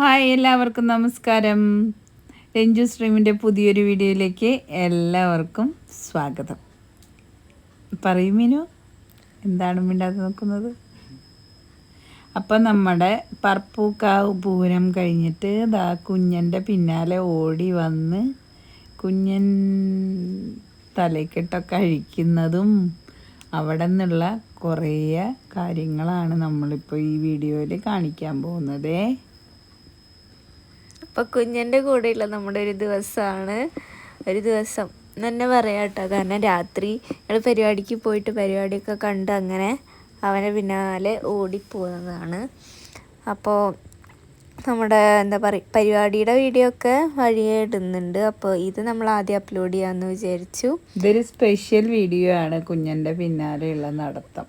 Hi എല്ലാവർക്കും നമസ്കാരം. രഞ്ജു സ്ട്രീമിന്റെ പുതിയൊരു വീഡിയോയിലേക്ക് എല്ലാവർക്കും സ്വാഗതം. പറയും മീനു എന്താണ് മിണ്ടാതെ നോക്കുന്നത് അപ്പം നമ്മുടെ പർപ്പൂക്കാവ് പൂരം കഴിഞ്ഞിട്ട് ദാ കുഞ്ഞന്റെ പിന്നാലെ ഓടി വന്ന് കുഞ്ഞൻ തലക്കെട്ടൊക്കെ അഴിക്കുന്നതും അവിടെ നിന്നുള്ള കുറേ കാര്യങ്ങളാണ് നമ്മളിപ്പോൾ ഈ വീഡിയോയിൽ കാണിക്കാൻ പോകുന്നതേ. അപ്പൊ കുഞ്ഞന്റെ കൂടെയുള്ള നമ്മുടെ ഒരു ദിവസമാണ് ഒരു ദിവസം. എന്ന് തന്നെ പറയാം കേട്ടോ. കാരണം രാത്രി ഞങ്ങൾ പരിപാടിക്ക് പോയിട്ട് പരിപാടിയൊക്കെ കണ്ട് അങ്ങനെ അവനെ പിന്നാലെ ഓടിപ്പോകുന്നതാണ് അപ്പോൾ നമ്മുടെ എന്താ പറയുക പരിപാടിയുടെ വീഡിയോ ഒക്കെ വഴിയെ ഇടുന്നുണ്ട്. അപ്പോൾ ഇത് നമ്മൾ ആദ്യം അപ്ലോഡ് ചെയ്യാമെന്ന് വിചാരിച്ചു. ഇതൊരു സ്പെഷ്യൽ വീഡിയോ ആണ് കുഞ്ഞന്റെ പിന്നാലെയുള്ള നടത്തം.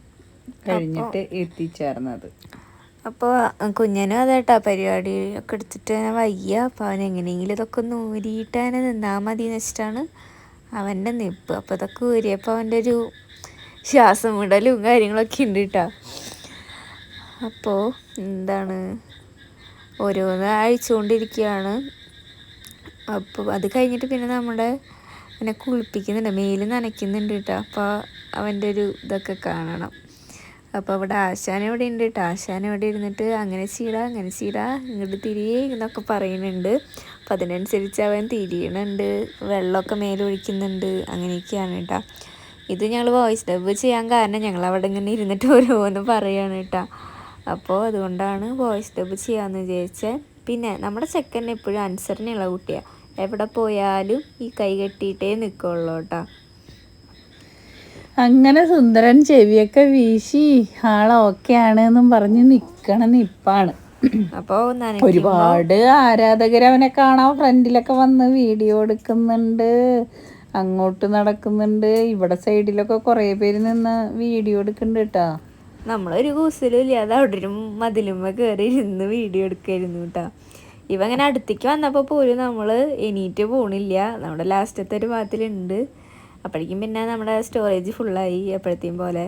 കഴിഞ്ഞിട്ട് എത്തിച്ചേർന്നത്. അപ്പോൾ കുഞ്ഞനും അതേട്ടാ പരിപാടി ഒക്കെ എടുത്തിട്ട് ഞാൻ വയ്യ. അപ്പോൾ അവൻ എങ്ങനെയെങ്കിലും ഇതൊക്കെ ഒന്ന് ഊരിയിട്ട് അവനെ നിന്നാൽ മതി എന്ന് വെച്ചിട്ടാണ് അവന്റെ നിപ്പ്. അപ്പോൾ ഇതൊക്കെ ഊരിയപ്പോൾ അവന്റെ ഒരു ശ്വാസം വിടലും കാര്യങ്ങളൊക്കെ ഉണ്ട് കേട്ടോ. അപ്പോൾ എന്താണ്? ഓരോന്ന് അഴിച്ചുകൊണ്ടിരിക്കുകയാണ്. അപ്പോൾ അത് കഴിഞ്ഞിട്ട് പിന്നെ നമ്മുടെ അവനെ കുളിപ്പിക്കുന്നുണ്ട്. മേൽ നനയ്ക്കുന്നുണ്ട് കേട്ടോ. അപ്പോൾ അവന്റെ ഒരു ഇതൊക്കെ കാണണം. അപ്പോൾ അവിടെ ആശാൻ ഇവിടെ ഉണ്ട് കേട്ടോ ആശാൻ ഇവിടെ ഇരുന്നിട്ട് അങ്ങനെ ചീടാ അങ്ങനെ ചീടാ ഇങ്ങോട്ട് തിരിയേ എന്നൊക്കെ പറയുന്നുണ്ട്. അപ്പം അതിനനുസരിച്ച് അവൻ തിരിയണുണ്ട് വെള്ളമൊക്കെ മേലൊഴിക്കുന്നുണ്ട് അങ്ങനെയൊക്കെയാണ് കേട്ടോ ഇത് ഞങ്ങൾ വോയിസ് ഡബ് ചെയ്യാൻ കാരണം ഞങ്ങൾ അവിടെ ഇങ്ങനെ ഇരുന്നിട്ട് ഓരോന്ന് പറയുകയാണ് കേട്ടോ അപ്പോൾ അതുകൊണ്ടാണ് വോയിസ് ഡബ് ചെയ്യാമെന്ന് വിചാരിച്ചത് പിന്നെ നമ്മുടെ ചെക്കൻ എപ്പോഴും അനുസരണയുള്ള കുട്ടിയാണ് എവിടെ പോയാലും ഈ കൈ കെട്ടിയിട്ടേ നിൽക്കുള്ളൂ കേട്ടോ അങ്ങനെ സുന്ദരൻ ചെവിയൊക്കെ വീശി ആളെ ഓക്കെ ആണ് എന്നും പറഞ്ഞ് നിൽക്കണ നിപ്പാണ്. അപ്പോൾ ഒരുപാട് ആരാധകർ അവനെ കാണാൻ ഫ്രണ്ടിലൊക്കെ വന്ന് വീഡിയോ എടുക്കുന്നുണ്ട് അങ്ങോട്ട് നടക്കുന്നുണ്ട്. ഇവിടെ സൈഡിലൊക്കെ കുറേ പേര് നിന്ന് വീഡിയോ എടുക്കുന്നുണ്ട് കേട്ടോ. നമ്മളൊരു കൂസലും ഇല്ലാതെ അവിടെ ഒരു മതിലുമ്മ കയറി ഇരുന്ന് വീഡിയോ എടുക്കായിരുന്നു കേട്ടോ. ഇവ അങ്ങനെ അടുത്തേക്ക് വന്നപ്പോൾ പോലും നമ്മൾ എണീറ്റ് പോണില്ല. നമ്മുടെ ലാസ്റ്റത്തെ ഒരു ഭാഗത്തിലുണ്ട്. അപ്പോഴേക്കും പിന്നെ നമ്മുടെ സ്റ്റോറേജ് ഫുള്ളായി എപ്പോഴത്തെയും പോലെ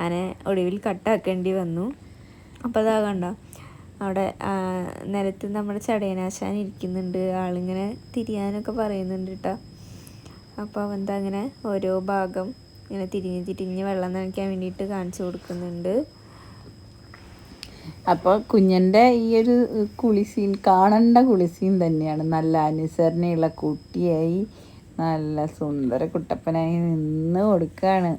അങ്ങനെ ഒടുവിൽ കട്ടാക്കേണ്ടി വന്നു. അപ്പോൾ അതാ കണ്ട അവിടെ നിലത്ത് നമ്മുടെ ചടയനാശാൻ ഇരിക്കുന്നുണ്ട്. ആളിങ്ങനെ തിരിയാനൊക്കെ പറയുന്നുണ്ട് കേട്ടോ. അപ്പോൾ അവന്താ അങ്ങനെ ഓരോ ഭാഗം ഇങ്ങനെ തിരിഞ്ഞ് തിരിഞ്ഞ് വെള്ളം നനയ്ക്കാൻ വേണ്ടിയിട്ട് കാണിച്ചു കൊടുക്കുന്നുണ്ട്. അപ്പോൾ കുഞ്ഞന്റെ ഈ ഒരു കുളിസീൻ കാണേണ്ട കുളിസീൻ തന്നെയാണ്. നല്ല അനുസരണയുള്ള കുട്ടിയായി നല്ല സുന്ദര കുട്ടപ്പനായി നിന്ന് കൊടുക്കുകയാണ്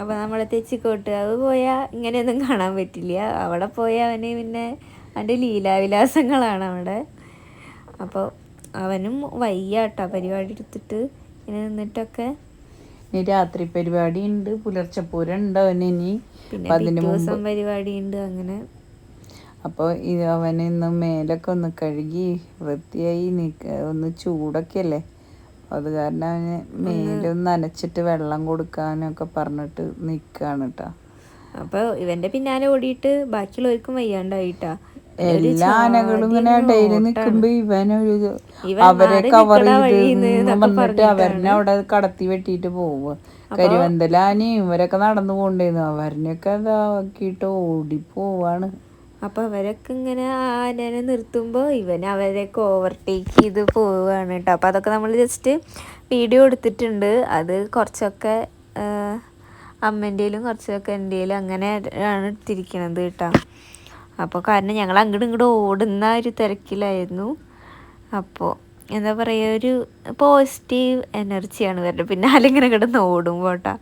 അപ്പോൾ നമ്മളെ തെച്ചിക്കോട്ട് അത് പോയാൽ ഇങ്ങനെയൊന്നും കാണാൻ പറ്റില്ല. അവിടെ പോയാൽ അവന് പിന്നെ അവന്റെ ലീലാവിലാസങ്ങളാണ് അവിടെ. അപ്പോൾ അവനും വയ്യാട്ടോ പരിപാടി എടുത്തിട്ട് ഇങ്ങനെ നിന്നിട്ടൊക്കെ. ഇനി രാത്രി പരിപാടി ഉണ്ട് പുലർച്ചെ പൂരം ഉണ്ട് അവന് ഇനി. അതിന് ദിവസം പരിപാടി ഉണ്ട് അങ്ങനെ. അപ്പോൾ ഇത് അവന് ഇന്ന് മേലൊക്കെ ഒന്ന് കഴുകി വൃത്തിയായി നിൽക്ക ഒന്ന് ചൂടൊക്കെ അല്ലേ? അത് കാരണം അവന് മേലും നനച്ചിട്ട് വെള്ളം കൊടുക്കാനൊക്കെ പറഞ്ഞിട്ട് നിൽക്കുകയാണ് കേട്ടോ അപ്പോൾ ഇവന്റെ പിന്നാലെ ഓടിയിട്ട് ബാക്കിയുള്ളവർക്കും വയ്യാണ്ടായിട്ടാ. എല്ലാ ആനകളും ഇങ്ങനെ ഡെയിലി നിൽക്കുമ്പോ ഇവനൊരു അവരെ കവർ ചെയ്ത് വന്നിട്ട് അവരനെ അവിടെ കടത്തി വെട്ടിട്ട് പോവുക. കരിവന്തലാനയും ഇവരൊക്കെ നടന്നു പോണ്ടേന്നു അവരനെയൊക്കെ ഇതാക്കിയിട്ട് ഓടിപ്പോവാണ് അപ്പോൾ അവരൊക്കെ ഇങ്ങനെ ആനനെ നിർത്തുമ്പോൾ ഇവൻ അവരെയൊക്കെ ഓവർടേക്ക് ചെയ്ത് പോവുകയാണ് കേട്ടോ. അപ്പോൾ അതൊക്കെ നമ്മൾ ജസ്റ്റ് വീഡിയോ എടുത്തിട്ടുണ്ട്. അത് കുറച്ചൊക്കെ അമ്മേന്റെയിലും കുറച്ചൊക്കെ എന്റെയിലും അങ്ങനെ ആണ് എടുത്തിരിക്കണത് കേട്ടോ. അപ്പോൾ കാരണം ഞങ്ങൾ അങ്ങോട്ടും ഇങ്ങോട്ടും ഓടുന്ന ഒരു തിരക്കിലായിരുന്നു. അപ്പോൾ എന്താ പറയുക ഒരു പോസിറ്റീവ് എനർജിയാണ് വരുന്നത് പിന്നെ ഇങ്ങനെ കിടന്ന് ഓടും കേട്ടോ.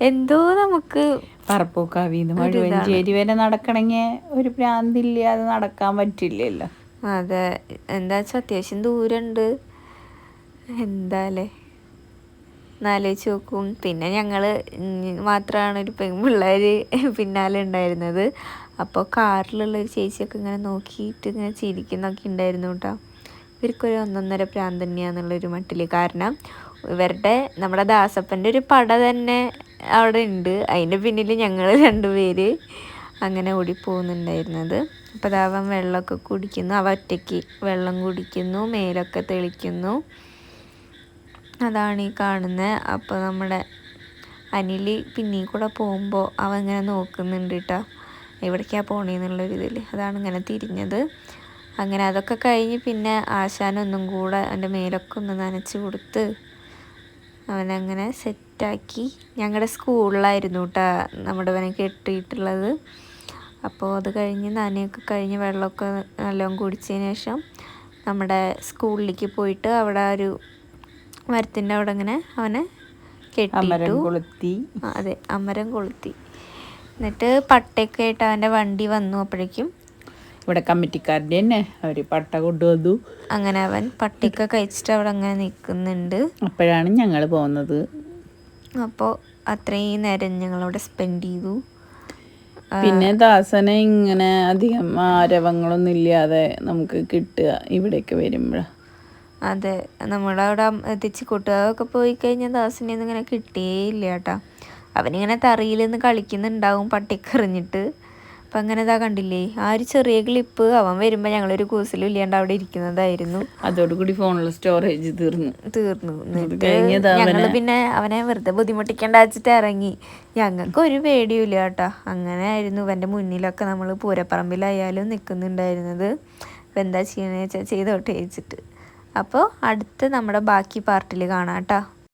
എന്തോ നമുക്ക് പറപ്പൂക്കാവിന്ന് മഴുവഞ്ചേരി വരെ നടക്കണമെങ്കിൽ ഒരു ഭ്രാന്തില്ലാതെ നടക്കാൻ പറ്റില്ലല്ലോ. അതെ എന്താ വെച്ചാൽ അത്യാവശ്യം ദൂരമുണ്ട് എന്താല്ലേ എന്നാലോചിച്ച് നോക്കും. പിന്നെ ഞങ്ങൾ മാത്രമാണ് ഒരു പെൺപിള്ളേർ പിന്നാലെ ഉണ്ടായിരുന്നത്. അപ്പോൾ കാറിലുള്ള ഒരു ചേച്ചിയൊക്കെ ഇങ്ങനെ നോക്കിയിട്ട് ഇങ്ങനെ ചിരിക്കുന്നൊക്കെ ഉണ്ടായിരുന്നു കേട്ടോ. ഇവർക്കൊരു ഒന്നൊന്നര പ്രാന്ത് തന്നെയാന്നുള്ളൊരു മട്ടിൽ കാരണം ഇവരുടെ നമ്മുടെ ദാസപ്പന്റെ ഒരു പട തന്നെ അവിടെ ഉണ്ട്. അതിന്റെ പിന്നിൽ ഞങ്ങൾ രണ്ടുപേര് അങ്ങനെ ഓടിപ്പോകുന്നുണ്ടായിരുന്നത്. അപ്പോൾ അതാവൻ വെള്ളമൊക്കെ കുടിക്കുന്നു. അവ ഒറ്റയ്ക്ക് വെള്ളം കുടിക്കുന്നു മേലൊക്കെ തെളിക്കുന്നു. അതാണ് ഈ കാണുന്നത് അപ്പോൾ നമ്മുടെ അനിൽ പിന്നെ കൂടെ പോകുമ്പോൾ അവൻ ഇങ്ങനെ നോക്കുന്നുണ്ട് കേട്ടോ എവിടേക്കാണ് പോണേന്നുള്ളൊരു ഇതിൽ അതാണ് ഇങ്ങനെ തിരിഞ്ഞത്. അങ്ങനെ അതൊക്കെ കഴിഞ്ഞ് പിന്നെ ആശാനൊന്നും കൂടെ എന്റെ മേലൊക്കെ ഒന്ന് നനച്ച് കൊടുത്ത് അവനങ്ങനെ സെറ്റാക്കി. ഞങ്ങളുടെ സ്കൂളിലായിരുന്നു കേട്ടോ നമ്മുടെ അവനെ കെട്ടിയിട്ടുള്ളത്. അപ്പോൾ അത് കഴിഞ്ഞ് നനയൊക്കെ കഴിഞ്ഞ് വെള്ളമൊക്കെ നല്ലോണം കുടിച്ചതിന് ശേഷം നമ്മുടെ സ്കൂളിലേക്ക് പോയിട്ട് അവിടെ ഒരു മരത്തിന്റെ അവിടെ അങ്ങനെ അവനെ കെട്ടി കെട്ടിയിട്ടു അതെ അമരം കൊളുത്തി. എന്നിട്ട് പട്ടയൊക്കെ ആയിട്ട് അവന്റെ വണ്ടി വന്നു അപ്പോഴേക്കും. ഇവിടെ കമ്മിറ്റിക്കാരുടെ തന്നെ. അവർ പട്ട കൊണ്ടുവന്നു. അങ്ങനെ അവൻ പട്ടിക്ക കഴിച്ചിട്ട് അവിടെ അങ്ങനെ നിൽക്കുന്നുണ്ട്. അപ്പോഴാണ് ഞങ്ങൾ പോകുന്നത്. അപ്പോൾ അത്രയും നേരം ഞങ്ങളവിടെ സ്പെൻഡ് ചെയ്തു. പിന്നെ ദാസനെ ഇങ്ങനെ അധികം ആരവങ്ങളൊന്നും ഇല്ലാതെ നമുക്ക് കിട്ടുക ഇവിടേക്ക് വരുമ്പോഴാണ് അതെ നമ്മളവിടെ എത്തിച്ച് കൂട്ടുകാരൊക്കെ പോയി കഴിഞ്ഞാൽ ദാസിനെ ഒന്നും ഇങ്ങനെ കിട്ടിയേ ഇല്ല കേട്ടാ. അവനിങ്ങനെ തറിയിൽ നിന്ന് കളിക്കുന്നുണ്ടാവും പട്ടിക്കെറിഞ്ഞിട്ട് അപ്പം അങ്ങനെ ഇതാ കണ്ടില്ലേ? ആ ഒരു ചെറിയ ക്ലിപ്പ് അവൻ വരുമ്പോൾ ഞങ്ങളൊരു കൂസലും ഇല്ലാണ്ട് അവിടെ ഇരിക്കുന്നതായിരുന്നു. അതോടുകൂടി ഫോണിൽ സ്റ്റോറേജ് തീർന്നു. തീർന്നു. ഞങ്ങൾ പിന്നെ അവനെ വെറുതെ ബുദ്ധിമുട്ടിക്കേണ്ട വെച്ചിട്ട് ഇറങ്ങി. ഞങ്ങൾക്ക് ഒരു പേടിയില്ല കേട്ടോ. അങ്ങനെ ആയിരുന്നു. ഇവന്റെ മുന്നിലൊക്കെ നമ്മൾ പൂരപ്പറമ്പിലായാലും നിൽക്കുന്നുണ്ടായിരുന്നത് ഇപ്പം എന്താ ചെയ്യണമെന്ന് വെച്ചാൽ ചെയ്തോട്ടെ വെച്ചിട്ട് അപ്പോൾ അടുത്ത് നമ്മുടെ ബാക്കി പാർട്ടിൽ കാണാം കേട്ടോ.